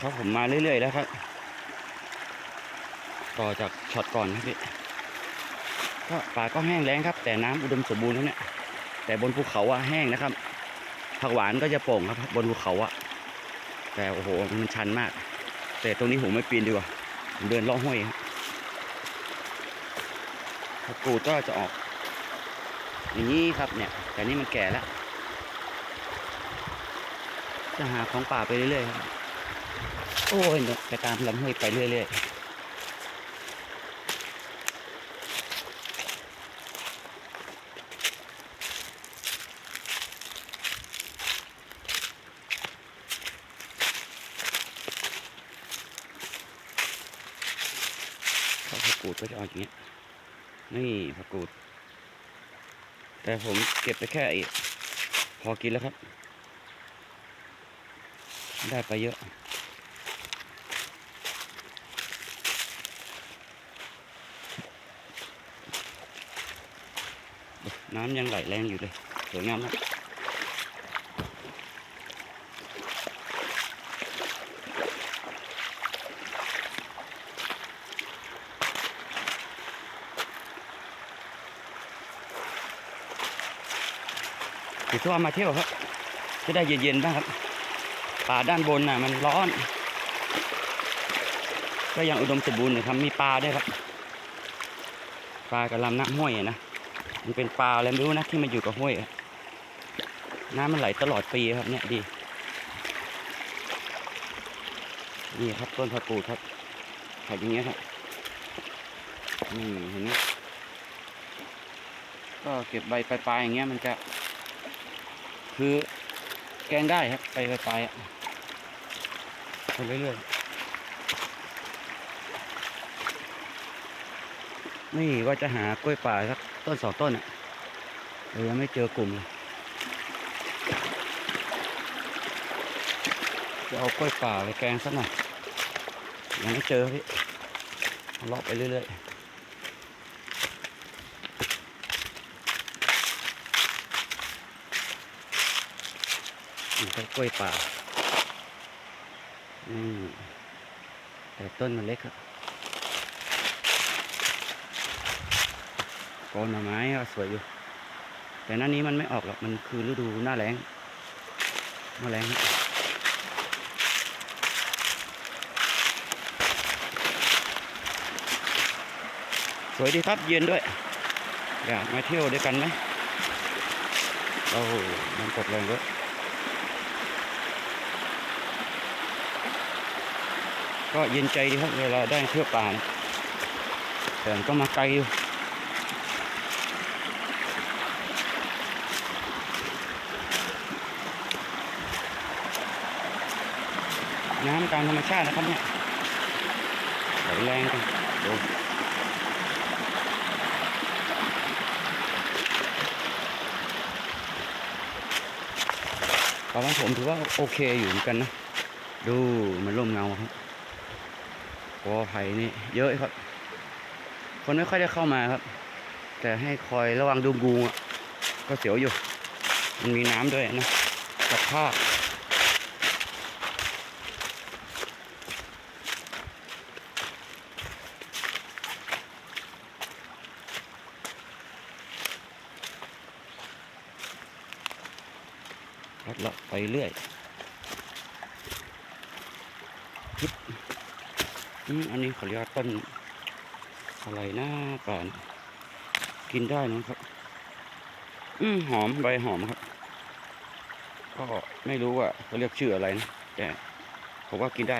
ครับผมมาเรื่อยๆแล้วครับ ต่อจากช็อตก่อนครับพี่ก็ป่าก็แห้งแล้งครับ แต่น้ำอุดมสมบูรณ์แล้วเนี่ยแต่บนภูเขาอะแห้งนะครับผักหวานก็จะโป่งครับ บนภูเขาอะแต่โอ้โหมันชันมาก แต่ตรงนี้ผมไม่ปีนดีกว่าผมเดินล่องห้วยครับผักกูดก็จะออก อย่างนี้ครับเนี่ย แต่นี่มันแก่แล้วจะหาของป่าไปเรื่อยๆครับ โอ้ยเนี่ยไปตามลำห้วยไปเรื่อยๆข้าวผักกูดก็จะออกอย่างเงี้ย นี่ผักกูด แต่ผมเก็บไปแค่พอกินแล้วครับ ได้ไปเยอะ น้ำยังไหลแรงอยู่เลยสวยงามมากถือว่ามาเที่ยวครับ จะได้เย็นๆบ้างครับ ป่าด้านบนน่ะมันร้อน ก็ยังอุดมสมบูรณ์อยู่ครับ มีปลาด้วยครับ ปลากับลำน้ำห้วยนะ มันเป็นปลาอะไรไม่รู้นะที่มันอยู่กับห้วยน้ำมันไหลตลอดปีครับเนี่ยดีนี่ครับต้นผักกูดครับผักอย่างเงี้ยครับนี่เห็นไหมก็เก็บใบปลายๆอย่างเงี้ยมันจะ คือแกงได้ครับไปปลายๆอะไปเรื่อยๆ นี่ว่าจะหากล้วยป่าสักต้นสองต้นอะแต่ยังไม่เจอกลุ่มเลยจะเอากล้วยป่าไปแกงสักหน่อยยังไม่เจอพี่เลาะไปเรื่อยๆนี่ก็กล้วยป่า อืม แต่ต้นมันเล็กครับ กนหน่อไม้ก็สวยอยู่ แต่หน้านี้มันไม่ออกหรอก มันคือฤดูหน้าแล้งหน้าแล้งสวยดีครับเย็นด้วย อยากมาเที่ยวด้วยกันไหมโอ้มันกดแรงด้วยก็เย็นใจดีครับเวลาได้เที่ยวป่าแต่ก็มาไกลอยู่ น้ำตามธรรมชาตินะครับเนี่ยไหลแรงกันดูตอนนั้นผมถือว่าโอเคอยู่เหมือนกันนะ ดูมันร่มเงาครับกอไผ่นี่เยอะครับ คนไม่ค่อยได้เข้ามาครับ แต่ให้คอยระวังดูงูอะก็เสียวอยู่ มันมีน้ำด้วยนะกับผ้า ลัดเลาะไปเรื่อยคิดอืมอันนี้เขาเรียกว่าต้นอะไรนะป่านกินได้นะครับ อืมหอมใบหอมครับ ก็ไม่รู้ว่าเขาเรียกชื่ออะไรนะแต่ผมว่ากินได้